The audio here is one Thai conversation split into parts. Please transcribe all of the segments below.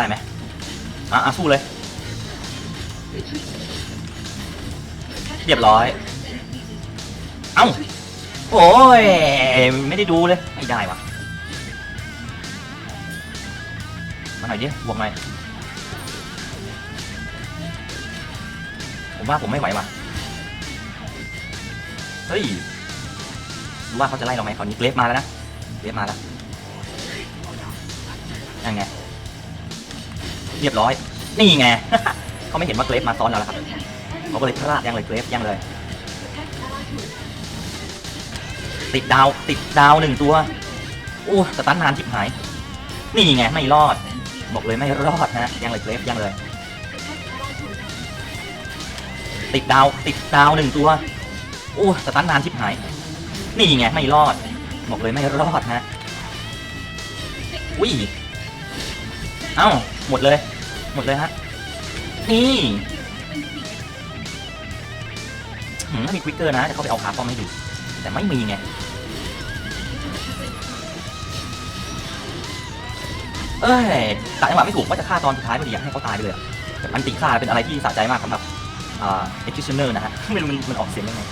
ได้ไหมอะอะสู้เลย เรียบร้อย เอ้า โอ้ย ไม่ได้ดูเลย ไม่ได้วะมาหน่อยดิบวกหน่อยผมว่าผมไม่ไหวว่ะ เฮ้ย รู้ว่าเขาจะไล่เราไหมคราวนี้เกรฟมาแล้วนะเกรฟมาแล้วยังไง เรียบร้อย นี่ไง เขาไม่เห็นว่าเกรฟมาซ้อนเราแล้วครับเขาก็เลยพลาดยังเลยเกรฟยังเลย ติดดาวติดดาวหนึ่งตัวโอ้สตันนานชิบหาย นี่ไงไม่รอด บอกเลยไม่รอดนะยังเลยเกรฟยังเลย ติดดาวติดดาวหนึ่งตัวโอ้สตันนานชิบหาย นี่ไงไม่รอด บอกเลยไม่รอดนะอุ้ยเอ้า หมดเลย หมดเลยฮะ นี่หืมถ้ามีควิกเกอร์นะจะเข้าไปเอาขาป้อมให้ดู แต่ไม่มีไง เอ้ยกะจังหวะไม่ถูกว่าจะฆ่าตอนสุดท้ายพอดีอยากให้เขาตายไปเลยอะแต่อันติฆ่าเป็นอะไรที่สะใจมากสำหรับเอ่า executioner นะฮะ ไม่รู้มันมันออกเสียงยังไง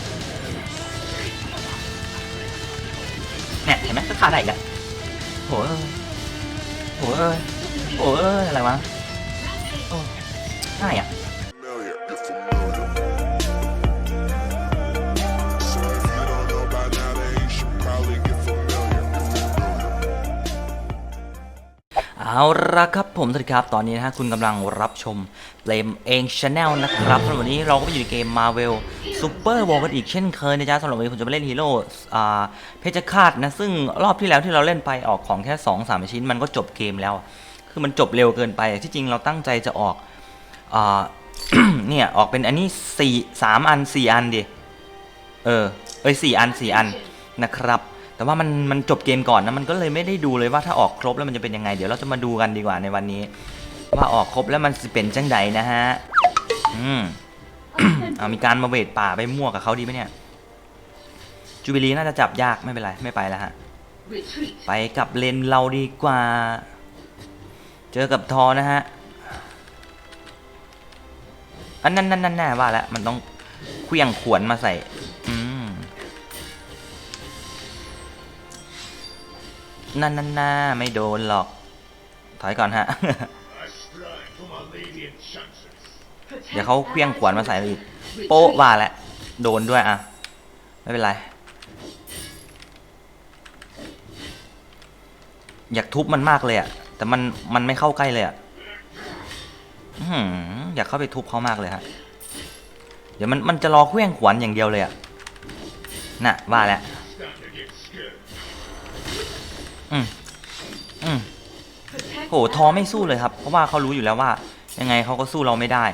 เนี่ยเห็นไหมก็ฆ่าได้อีกแล้วโหโหเอ้ย โอ้ยอะไรวะโอ้ง่ายอะ familiar, you're familiar. So if you don't know by now, then you should probably get familiar. You're familiar. เอาละครับผมสวัสดีครับ ตอนนี้นะฮะคุณกำลังรับชมเกมเองชาแนลนะครับสำหรับวันนี้เราก็ไปอยู่ในเกม Marvel Super War กันอีกเช่นเคยนะจ๊ะสำหรับวันนี้ผมจะมาเล่นฮีโร่อ่าเพชรฆาตนะ ซึ่งรอบที่แล้วที่เราเล่นไปออกของแค่ 2 3 ชิ้นมันก็จบเกมแล้ว คือมันจบเร็วเกินไป ที่จริงเราตั้งใจจะออกอ่าเนี่ย ออกเป็นอันนี้สี่สามอันสี่อันดิ เออ เอ้ยสี่อันสี่อันนะครับ แต่ว่ามันมันจบเกมก่อนนะ มันก็เลยไม่ได้ดูเลยว่าถ้าออกครบแล้วมันจะเป็นยังไง เดี๋ยวเราจะมาดูกันดีกว่าในวันนี้ ว่าออกครบแล้วมันจะเป็นจังใดนะฮะ อืมเอามีการมาเวทป่าไปมั่วกับเขาดีไหมเนี่ย จูบิลีน่าจะจับยากไม่เป็นไรไม่ไปแล้วฮะ ไปกับเลนเราดีกว่า เจอกับทอนะฮะ อันนั้นนั่นนั่นแน่ว่าแล้วมันต้องเคลื่องขวนมาใส่ อืมนั่นนั่นน่าไม่โดนหรอก ถอยก่อนฮะ เดี๋ยวเขาเคลื่องขวนมาใส่อีก โป๊ะว่าแล้วโดนด้วยอะ ไม่เป็นไร อยากทุบมันมากเลยอะ แต่มันมันไม่เข้าใกล้เลยอะอยากเข้าไปทุบเขามากเลยฮะ เดี๋ยวมันมันจะรอเคลื่องขวานอย่างเดียวเลยอะ น่ะว่าแล้วอืมอืมโหทอไม่สู้เลยครับ เพราะว่าเขารู้อยู่แล้วว่า ยังไงเขาก็สู้เราไม่ได้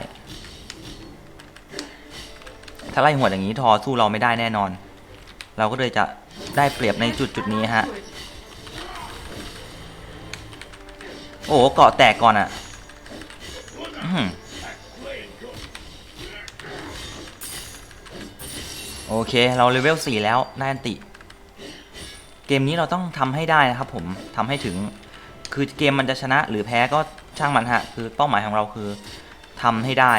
ถ้าไล่หัวอย่างนี้ทอสู้เราไม่ได้แน่นอน เราก็เลยจะได้เปรียบในจุดจุดนี้ฮะ โอ้เกาะแตกก่อนอะ่ะโอเคเราเลเวล4แล้วได้อันติ เกมนี้เราต้องทำให้ได้นะครับผมทำให้ถึง คือเกมมันจะชนะหรือแพ้ก็ช่างมันฮะ คือเป้าหมายของเราคือทำให้ได้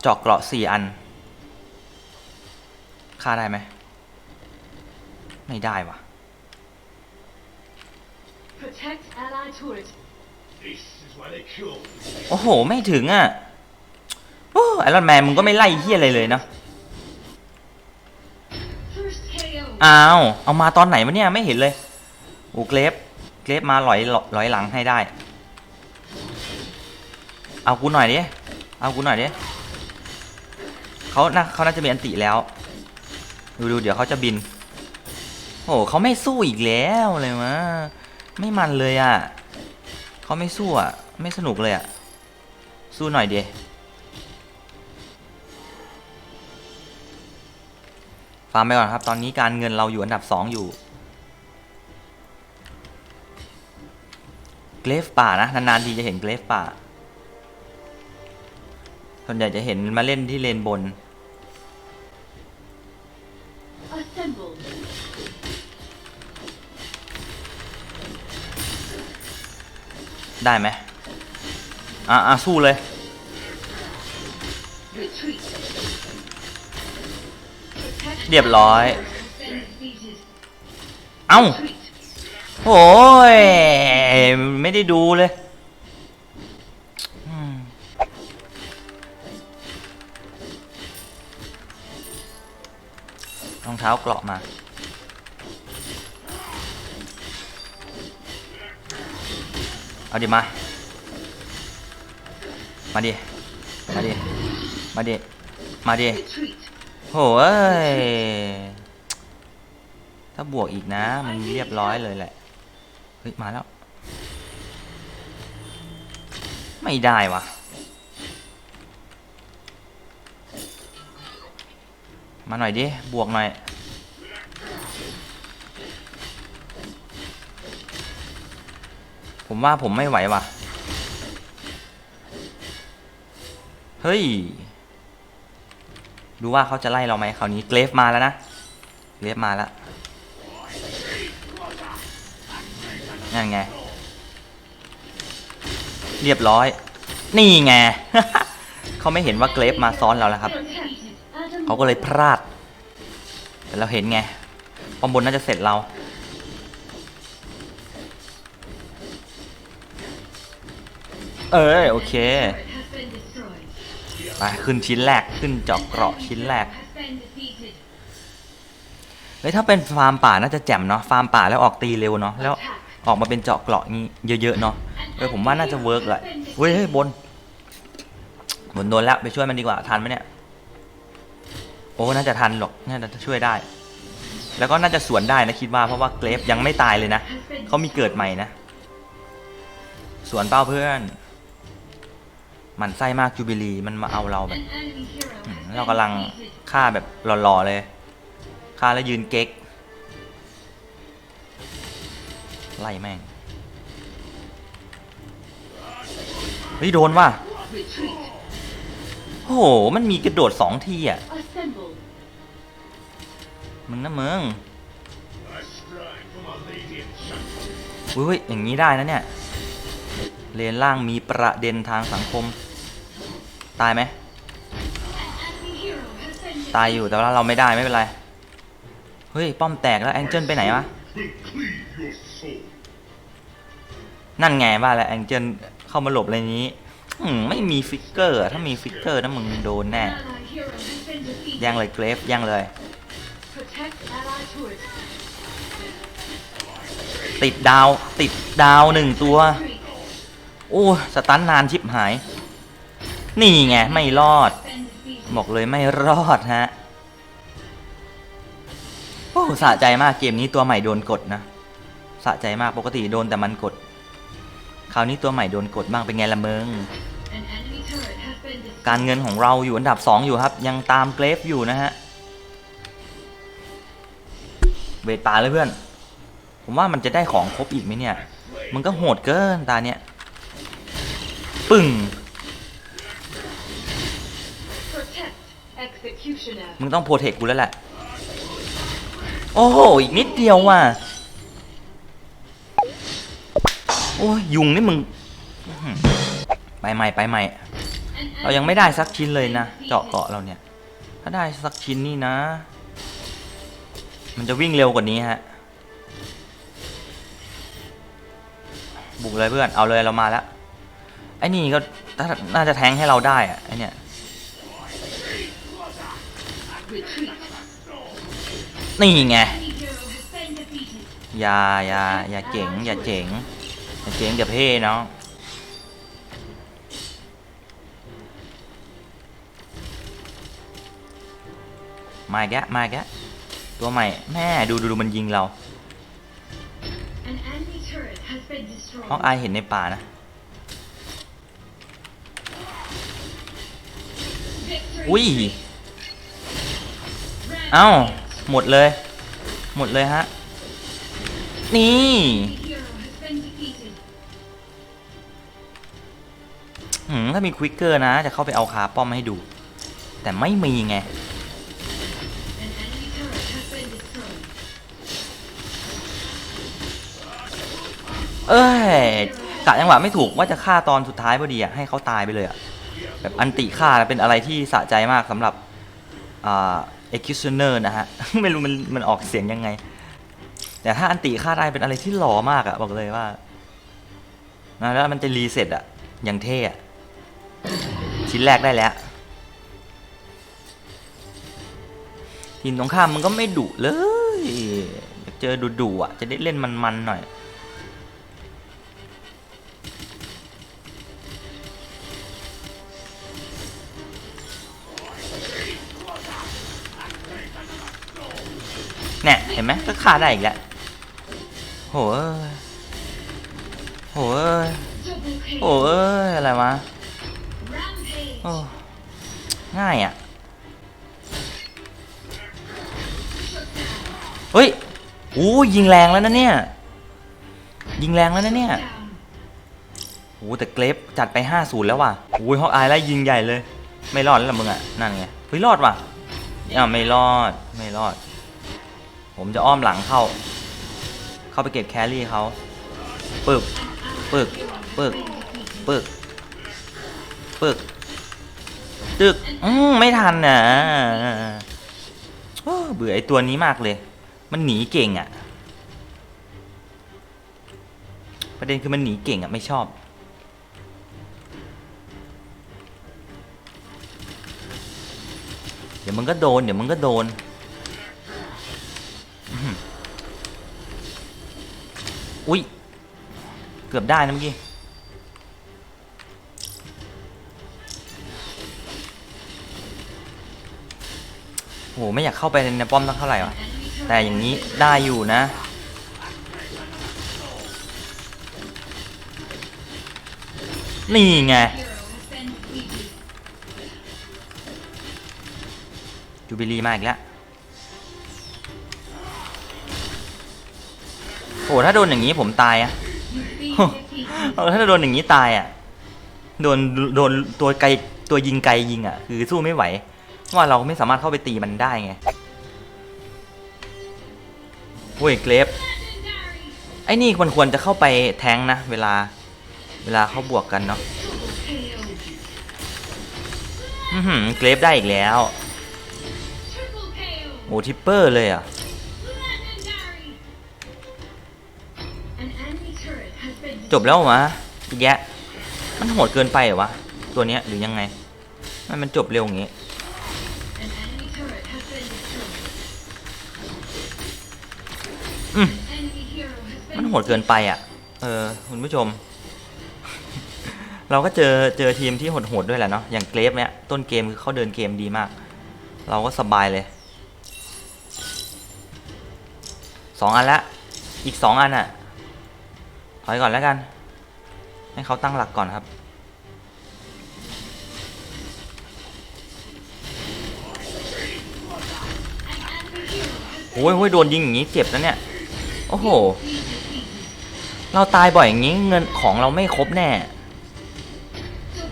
เจาะเกราะสี่อันฆ่าได้ไหม ไม่ได้วะ โอ้โห ไม่ถึงอะโอ้ไอรอนแมนมึงก็ไม่ไล่เฮียอะไรเลยเนาะอ้าว เอามาตอนไหนวะเนี่ย ไม่เห็นเลยโอ้เกรฟเกรฟมาหลอยหลอยหลังให้ได้ เอากูหน่อยดิ เอากูหน่อยดิเขาน่าเขาน่าจะมีอันติแล้ว ดูดูเดี๋ยวเขาจะบิน โอ้โหเขาไม่สู้อีกแล้วเลยวะ ไม่มันเลยอะเขาไม่สู้อะ ไม่สนุกเลยอะ สู้หน่อยเดีฟาร์มไปก่อนครับ ตอนนี้การเงินเราอยู่อันดับสองอยู่ เกรฟป่านะ นานๆทีจะเห็นเกรฟป่า ส่วนใหญ่จะเห็นมาเล่นที่เลนบน ได้ไหมอะอะสู้เลย เรียบร้อย เอ้าโอ้ย ไม่ได้ดูเลยรองเท้าเกราะมา เอาดิมา มาดิ มาดิ มาดิ มาดิ โหเอ้ย ถ้าบวกอีกนะ มันเรียบร้อยเลยแหละ เฮ้ย มาแล้ว ไม่ได้วะมาหน่อยดิ บวกหน่อย ผมว่าผมไม่ไหวว่ะ เฮ้ย ดูว่าเขาจะไล่เราไหมคราวนี้เกรฟมาแล้วนะ เกรฟมาแล้วนั่นไง เรียบร้อย นี่ไง เขาไม่เห็นว่าเกรฟมาซ้อนเราแล้วครับ เขาก็เลยพลาด แต่เราเห็นไงป้อมบนน่าจะเสร็จเรา เออโอเค ไปขึ้นชิ้นแรกขึ้นเจาะเกราะชิ้นแรกเฮ้ยถ้าเป็นฟาร์มป่าน่าจะแจ่มเนาะฟาร์มป่าแล้วออกตีเร็วเนาะแล้วออกมาเป็นเจาะเกราะนี้เยอะๆเนาะเออผมว่าน่าจะเวิร์กแหละเฮ้ยเฮ้ยบนบนโดนแล้วไปช่วยมันดีกว่าทันไหมเนี่ยโอ้น่าจะทันหรอกน่าจะช่วยได้ แล้วก็น่าจะสวนได้นะคิดว่าเพราะว่าเกรฟยังไม่ตายเลยนะเขามีเกิดใหม่นะสวนเป้าเพื่อน มันไส้มากจูบิลีมันมาเอาเราแบบ An enemy hero อืม has เรา been กำลัง defeated. ฆ่าแบบหล่อๆเลยฆ่าแล้วยืนเก๊กไล่แม่งเฮ้ยโดนว่ะ Retreat. โอ้โห มันมีกระโดดสองทีอะ Assemble. มึงนะมึง I strive for my lady and champion. อุ้ยอย่างนี้ได้นะเนี่ยเลนล่างมีประเด็นทางสังคม ตายไหมตายอยู่แต่ว่าเราไม่ได้ไม่เป็นไร เฮ้ย ป้อมแตกแล้วแองเจิลไปไหนวะ นั่นไงว่าแล้วแองเจิลเข้ามาหลบอะไรนี้ไม่มีฟิกเกอร์ ถ้ามีฟิกเกอร์นะมึงโดนแน่ย่งเลยเกรฟย่งเลย ติดดาวติดดาวหนึ่งตัว โอ้ สตันนานชิบหาย นี่ไง ไม่รอด บอกเลยไม่รอดฮะ โอ้สะใจมากเกมนี้ตัวใหม่โดนกดนะสะใจมากปกติโดนแต่มันกด คราวนี้ตัวใหม่โดนกดบ้างเป็นไงละเมึงการเงินของเราอยู่อันดับ 2 อยู่ครับ ยังตามเกรฟอยู่นะฮะเวทป่าเลยเพื่อน ผมว่ามันจะได้ของครบอีกไหมเนี่ย มันก็โหดเกินตาเนี้ยปึ้ง Protect. Executioner. มึงต้องโปรเทคกูแล้วแหละ โอ้โห อีกนิดเดียวว่ะ โอ้ยยุงนี่มึง ไปใหม่ไปใหม่ เรายังไม่ได้สักชิ้นเลยนะ เจาะเกาะเราเนี่ย ถ้าได้สักชิ้นนี่นะ มันจะวิ่งเร็วกว่านี้ฮะ บุกเลยเพื่อน เอาเลยเรามาแล้ว ไอ้นี่ก็น่าจะแทงให้เราได้อะไอเนี่ย นี่ไง Enemy hero has been defeated. อย่าอย่าอย่าเจ๋งอย่าเจ๋งอย่าเจ๋งอย่าเพ่เนาะมาแกะมาแกะตัวใหม่แม่ดูดูดูมันยิงเรา An enemy turret has been destroyed. ฮอกอายเห็นในป่านะ Victory. อุ้ย Rampage. เอ้า หมดเลย หมดเลยฮะ นี่หืมถ้ามีควิกเกอร์นะ จะเข้าไปเอาคาป้อมมาให้ดู แต่ไม่มีไง เอ้ยกะจังหวะไม่ถูกว่าจะฆ่าตอนสุดท้ายพอดีอะ ให้เขาตายไปเลยอะ แบบอันติฆ่าเป็นอะไรที่สะใจมากสำหรับอ่า executioner นะฮะ ไม่รู้มันมันออกเสียงยังไง แต่ถ้าอันติฆ่าได้เป็นอะไรที่หล่อมากอะบอกเลยว่านะแล้วมันจะรีเซ็ตอะอย่างเท่อะชิ้นแรกได้แล้ว ทีมตรงข้ามมันก็ไม่ดุเลยอยากเจอดุๆอะจะได้เล่นมันๆหน่อย เนี่ยเห็นไหมก็ฆ่าได้อีกแล้วโหโหโหอ้ยอะไรวะโอ้ง่ายอะเฮ้ยโอ้ยิงแรงแล้วนะเนี่ย ยิงแรงแล้วนะเนี่ยโอ้แต่เกรฟจัดไป50แล้วว่ะโอ้ยฮอกอายไล่ยิงใหญ่เลย ไม่รอดแล้วมึงอะ นั่นไงเฮ้ยรอดว่ะอ้าวไม่รอด ไม่รอด ผมจะอ้อมหลังเข้า เข้าไปเก็บแครี่เขาปึกปึกปึกปึกปึกตึกอืมไม่ทันนะเบื่อไอตัวนี้มากเลย มันหนีเก่งอะ่ะ ประเด็นคือมันหนีเก่งอะ่ะ ไม่ชอบ เดี๋ยวมันก็โดน เดี๋ยวมันก็โดนอื้อหือ อุ้ย เกือบได้นะเมื่อกี้ โห ไม่อยากเข้าไปในป้อมสักเท่าไหร่วะแต่อย่างนี้ได้อยู่นะ นี่ไง จูบิลีมาอีกแล้ว โหถ้าโดนอย่างนี้ผมตายอะ You've been โอ้ defeated. เออถ้าโดนอย่างนี้ตายอะโดนโดนตัวไกลตัวยิงไกลยิงอะคือสู้ไม่ไหวเพราะว่าเราไม่สามารถเข้าไปตีมันได้ไงโว้ยเกรฟไอ้นี่มันควรจะเข้าไปแทงนะ เวลาเวลาเขาบวกกันเนาะอือหือเกรฟได้อีกแล้วโอ้ทิปเปอร์เลยอะ จบแล้ววะอีกแยะ มันโหดเกินไปเหรอวะ ตัวเนี้ยหรือยังไง มันมันจบเร็วอย่างงี้มันโหดเกินไปอะ เออคุณผู้ชม เราก็เจอเจอทีมที่โหดๆด้วยแหละเนาะ อย่างเกรฟเนี่ยต้นเกมคือเขาเดินเกมดีมาก เราก็สบายเลย สองอันละ อีกสองอันอะ อยก่อนแล้วกัน ให้เขาตั้งหลักก่อนครับ โอ้ยโอ้ยโดนยิงอย่างนี้เจ็บนะเนี่ย โอ้โห เราตายบ่อยอย่างนี้เงินของเราไม่ครบแน่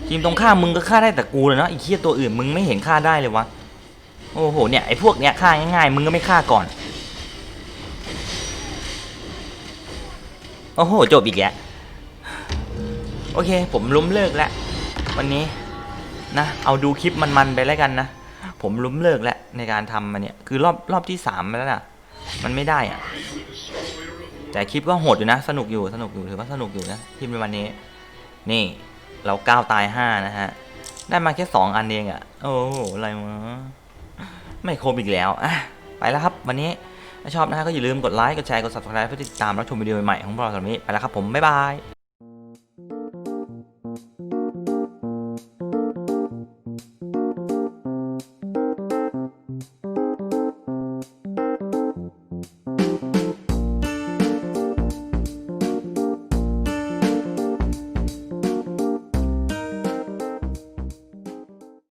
ทีมตรงข้ามมึงก็ฆ่าได้แต่กูเลยเนาะไอ้เคียตัวอื่นมึงไม่เห็นฆ่าได้เลยวะ โอ้โหเนี่ยไอ้พวกเนี้ยฆ่าง่ายๆมึงก็ไม่ฆ่าก่อน โอ้โห จบอีกแล้ว โอเค ผมล้มเลิกแล้ว วันนี้นะ เอาดูคลิปมันๆไปแล้วกันนะ ผมล้มเลิกแล้วในการทำมันเนี่ย คือรอบรอบที่สามแล้วนะมันไม่ได้อะแต่คลิปก็โหดอยู่นะ สนุกอยู่ สนุกอยู่ ถือว่าสนุกอยู่นะคลิปในวันนี้ นี่ เราก้าวตายห้านะฮะ ได้มาแค่สองอันเองอะ่ะ โอ้โห อะไรวะ ไม่ครบอีกแล้ว อะ ไปแล้วครับ วันนี้ ถ้าชอบนะฮะก็อย่าลืมกดไลค์ กดแชร์ กด subscribe เพื่อติดตามรับชมวิดีโอใหม่ของพวกเราสำหรับวันนี้ ไปแล้วครับผม บ๊ายบาย